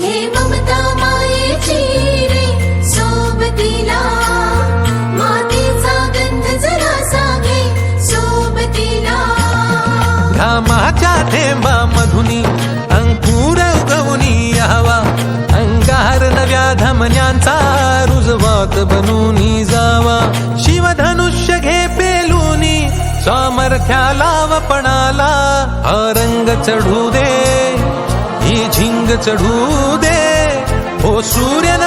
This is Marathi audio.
हे ममता मायेची रे सोबतीला. गंध सोबतीला. घामाच्या थेंबा मधुनी अंकुर उगवनी हवा. अंगार नव्या धमन्यांचा रुजवात बनूनी जावा. शिवधनुष्य घे पेलूनी सामर्थ्याला वपणाला हा रंग चढू दे ही झिंग चढू दे हो सूर्य नवा